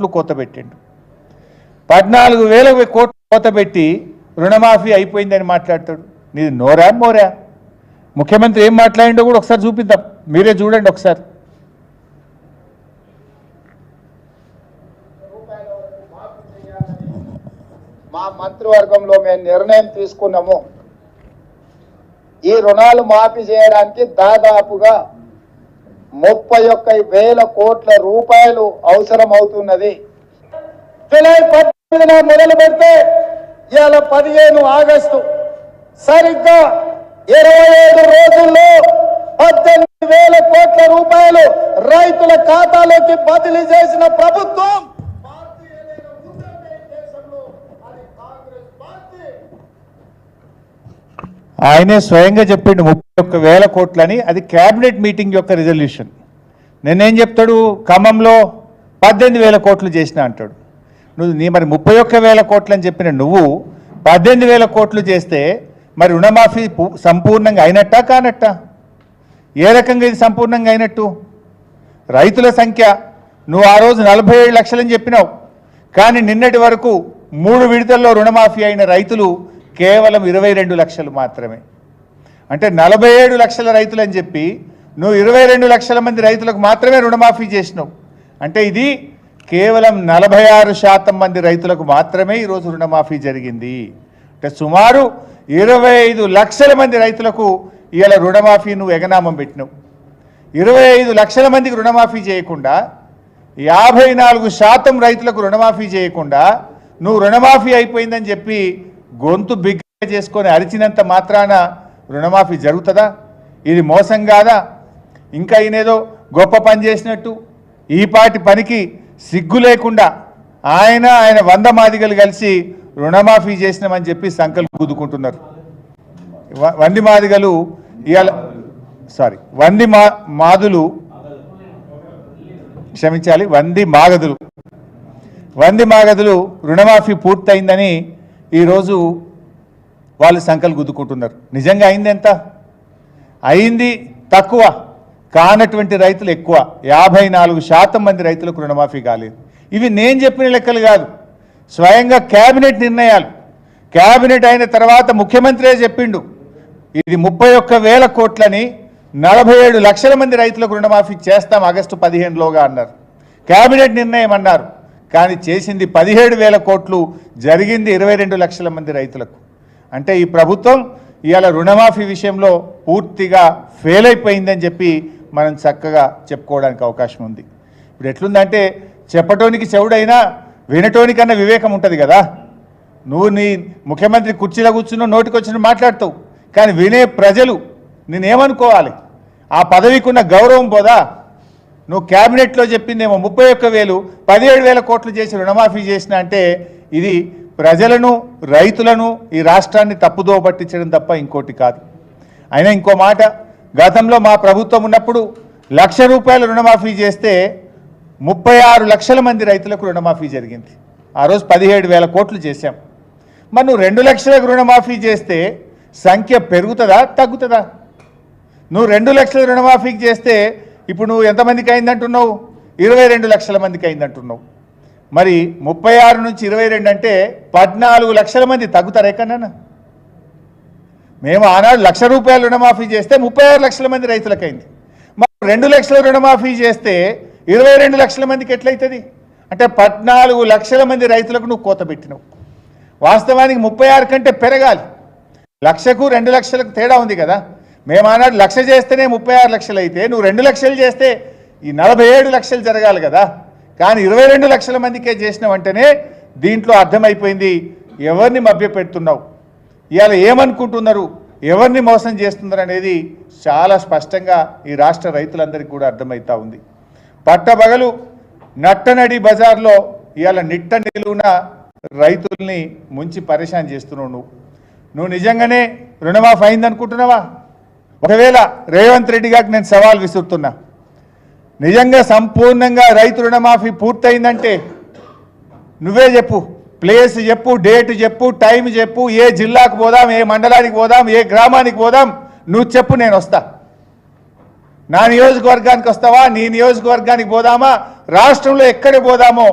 కోట్లు కోత పెట్టిండు. పద్నాలుగు వేల కోట్లు కోత పెట్టి రుణమాఫీ అయిపోయిందని మాట్లాడతాడు. నీది నోరా మోరా? ముఖ్యమంత్రి ఏం మాట్లాడిండో కూడా ఒకసారి చూపిద్దాం. మీరే చూడండి ఒకసారి. మా మంత్రివర్గంలో మేము నిర్ణయం తీసుకున్నాము. ఈ రుణాలు మాఫీ చేయడానికి దాదాపుగా ముప్పై ఒక్క వేల కోట్ల రూపాయలు అవసరం అవుతున్నది జూలై పద్దెనిమిదిన మొదలు పెడితే ఇవాళ పదిహేను ఆగస్టు. సరిగ్గా ఇరవై ఐదు రోజుల్లో పద్దెనిమిది వేల కోట్ల రూపాయలు రైతుల ఖాతాలోకి బదిలీ చేసిన ప్రభుత్వం ఆయనే స్వయంగా చెప్పిండు ముప్పై ఒక్క వేల కోట్లని. అది క్యాబినెట్ మీటింగ్ యొక్క రిజల్యూషన్. నేనేం చెప్తాడు? ఖమ్మంలో పద్దెనిమిది వేల కోట్లు చేసిన అంటాడు. నువ్వు నీ మరి ముప్పై ఒక్క వేల కోట్లు అని చెప్పిన నువ్వు పద్దెనిమిది వేల కోట్లు చేస్తే మరి రుణమాఫీ సంపూర్ణంగా అయినట్టా కానట్టా? ఏ రకంగా ఇది సంపూర్ణంగా అయినట్టు? రైతుల సంఖ్య నువ్వు ఆ రోజు నలభై ఏడు లక్షలని చెప్పినావు. కానీ నిన్నటి వరకు మూడు విడతల్లో రుణమాఫీ అయిన రైతులు కేవలం ఇరవై రెండు లక్షలు మాత్రమే. అంటే నలభై ఏడు లక్షల రైతులు అని చెప్పి నువ్వు ఇరవై రెండు లక్షల మంది రైతులకు మాత్రమే రుణమాఫీ చేసినావు. అంటే ఇది కేవలం నలభై ఆరు శాతం మంది రైతులకు మాత్రమే ఈరోజు రుణమాఫీ జరిగింది. అంటే సుమారు ఇరవై ఐదు లక్షల మంది రైతులకు ఇవాళ రుణమాఫీ నువ్వు ఎగనామం పెట్టినావు. ఇరవై ఐదు లక్షల మందికి రుణమాఫీ చేయకుండా యాభై నాలుగు శాతం రైతులకు రుణమాఫీ చేయకుండా నువ్వు రుణమాఫీ అయిపోయిందని చెప్పి గొంతు బిగ్గ చేసుకొని అరిచినంత మాత్రాన రుణమాఫీ జరుగుతుందా? ఇది మోసం కాదా? ఇంకా ఈయనేదో గొప్ప పని చేసినట్టు. ఈ పాటి పనికి సిగ్గు లేకుండా ఆయన ఆయన వంద మాదిగలు కలిసి రుణమాఫీ చేసినామని చెప్పి సంకల్పం కుదుకుంటున్నారు వంది మాదిగలు ఇవాళ సారీ వంది మా మాదులు క్షమించాలి వంది మాగదులు. వంది మాగదులు రుణమాఫీ పూర్తయిందని ఈరోజు వాళ్ళు సంకలు గుద్దుకుంటున్నారు. నిజంగా అయింది ఎంత? అయింది తక్కువ. కానటువంటి రైతులు ఎక్కువ. యాభై నాలుగు శాతం మంది రైతులకు రుణమాఫీ కాలేదు. ఇవి నేను చెప్పిన లెక్కలు కాదు. స్వయంగా కేబినెట్ నిర్ణయాలు. కేబినెట్ అయిన తర్వాత ముఖ్యమంత్రే చెప్పిండు ఇది ముప్పై ఒక్క వేల కోట్లని నలభై ఏడు లక్షల మంది రైతులకు రుణమాఫీ చేస్తాం ఆగస్టు పదిహేనులోగా అన్నారు. కేబినెట్ నిర్ణయం అన్నారు. కానీ చేసింది పదిహేడు వేల కోట్లు జరిగింది ఇరవై రెండు లక్షల మంది రైతులకు. అంటే ఈ ప్రభుత్వం ఇవాళ రుణమాఫీ విషయంలో పూర్తిగా ఫెయిల్ అయిపోయిందని చెప్పి మనం చక్కగా చెప్పుకోవడానికి అవకాశం ఉంది. ఇప్పుడు ఎట్లుందంటే చెప్పటోనికి చెవుడైనా వినటోనికన్నా వివేకం ఉంటుంది కదా. నువ్వు నీ ముఖ్యమంత్రి కుర్చీలో కూర్చున్నావు నోటికి వచ్చిన మాట్లాడతావు. కానీ వినే ప్రజలు నేనేమనుకోవాలి? ఆ పదవికి ఉన్న గౌరవం పోదా? నువ్వు క్యాబినెట్లో చెప్పిందేమో ముప్పై ఒక్క వేలు పదిహేడు వేల కోట్లు చేసి రుణమాఫీ చేసిన అంటే ఇది ప్రజలను రైతులను ఈ రాష్ట్రాన్ని తప్పుదో పట్టించడం తప్ప ఇంకోటి కాదు. అయినా ఇంకో మాట గతంలో మా ప్రభుత్వం ఉన్నప్పుడు లక్ష రూపాయలు రుణమాఫీ చేస్తే ముప్పై ఆరు లక్షల మంది రైతులకు రుణమాఫీ జరిగింది. ఆ రోజు పదిహేడు వేల కోట్లు చేశాం. మరి నువ్వు రెండు లక్షలకు రుణమాఫీ చేస్తే సంఖ్య పెరుగుతుందా తగ్గుతుందా? నువ్వు రెండు లక్షల రుణమాఫీ చేస్తే ఇప్పుడు నువ్వు ఎంతమందికి అయిందంటున్నావు? ఇరవై రెండు లక్షల మందికి అయిందంటున్నావు. మరి ముప్పై ఆరు నుంచి ఇరవై రెండు అంటే పద్నాలుగు లక్షల మంది తగ్గుతారు ఎక్కడన్నా? మేము ఆనాడు లక్ష రూపాయలు రుణమాఫీ చేస్తే ముప్పై ఆరు లక్షల మంది రైతులకైంది. మరి రెండు లక్షల రుణమాఫీ చేస్తే ఇరవై రెండు లక్షల మందికి ఎట్లయితుంది? అంటే పద్నాలుగు లక్షల మంది రైతులకు నువ్వు కోత పెట్టినావు. వాస్తవానికి ముప్పై ఆరు కంటే పెరగాలి. లక్షకు రెండు లక్షలకు తేడా ఉంది కదా. మేము ఆనాడు లక్ష చేస్తేనే ముప్పై ఆరు లక్షలు అయితే నువ్వు రెండు లక్షలు చేస్తే ఈ నలభై ఏడు లక్షలు జరగాలి కదా. కానీ ఇరవై రెండు లక్షల మందికే చేసినావంటేనే దీంట్లో అర్థమైపోయింది. ఎవరిని మభ్యపెడుతున్నావు? ఇవాళ ఏమనుకుంటున్నారు? ఎవరిని మోసం చేస్తున్నారు అనేది చాలా స్పష్టంగా ఈ రాష్ట్ర రైతులందరికీ కూడా అర్థమవుతా ఉంది. పట్టబగలు నట్టనడి బజార్లో ఇవాళ నిట్ట నిలువున రైతుల్ని ముంచి పరేషాన్ చేస్తున్నావు నువ్వు. నువ్వు నిజంగానే రుణమాఫీ అయిందనుకుంటున్నావా? ఒకవేళ రేవంత్ రెడ్డి గారికి నేను సవాల్ విసురుతున్నా. నిజంగా సంపూర్ణంగా రైతు రుణమాఫీ పూర్తయిందంటే నువ్వే చెప్పు. ప్లేస్ చెప్పు డేట్ చెప్పు టైం చెప్పు ఏ జిల్లాకు పోదాం ఏ మండలానికి పోదాం ఏ గ్రామానికి పోదాం నువ్వు చెప్పు నేను వస్తా. నా నియోజకవర్గానికి వస్తావా? నీ నియోజకవర్గానికి పోదామా? రాష్ట్రంలో ఎక్కడికి పోదామో?